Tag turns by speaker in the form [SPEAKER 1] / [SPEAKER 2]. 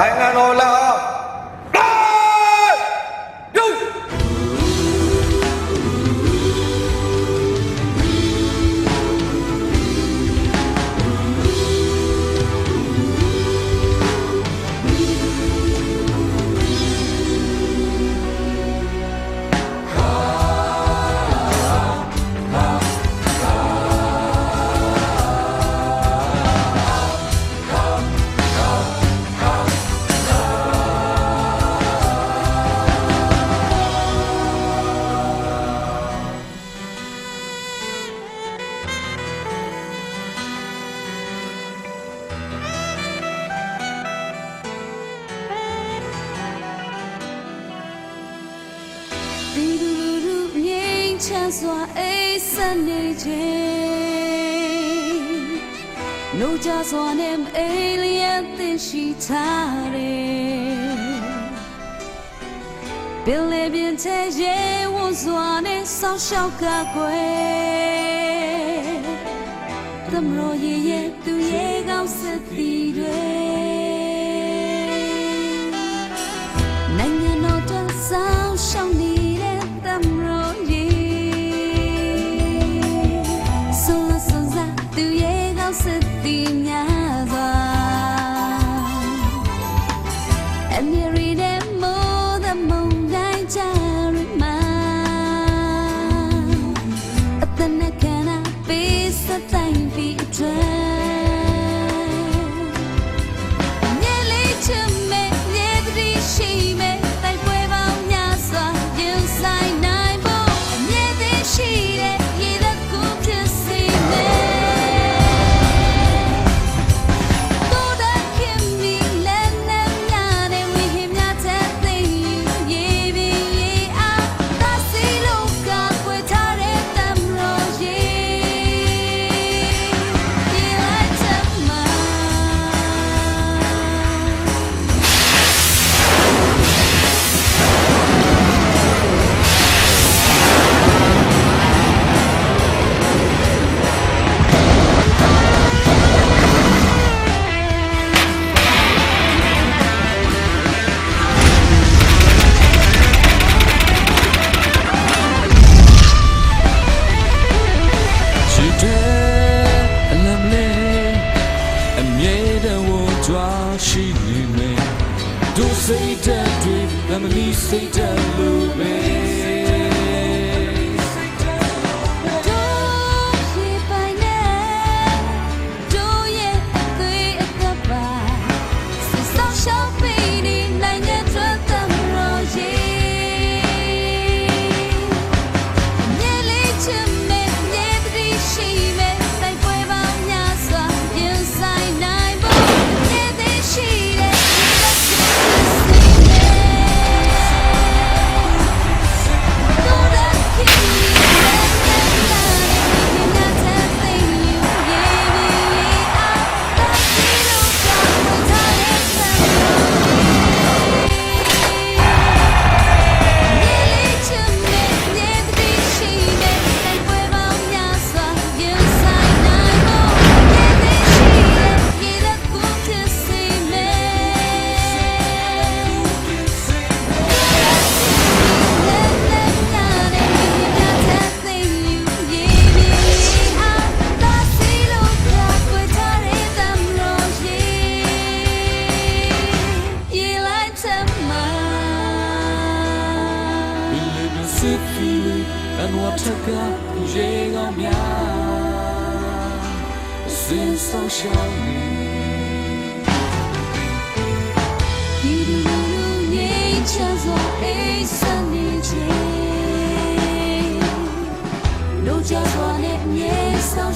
[SPEAKER 1] Aynen ola ဒီလူလူငြိမ်းချမ်းစွာအိပ်စက်နေခြင်းနှုတ်ကြစွာနဲ့မအိမ်လျက်သင်ရှိထားတယ်ပင်လေပင်ထဲရေဝွန်စွာနဲ့ဆောင်းလျှောက်ကကွယ်သမရောရေရဲ့သူရဲ့ကောင်းစက်သည် ရှိနေမယ်တို့
[SPEAKER 2] စိတ်ဓာတ်တွေတမလီစိတ်ဓာတ်လို့ wszyscy chwili Benło czeka jego miar. Z sąsiadami Birbirinin neyeceğiz o ey sen neyeceğiz Ludzie dzwonią,
[SPEAKER 1] nie są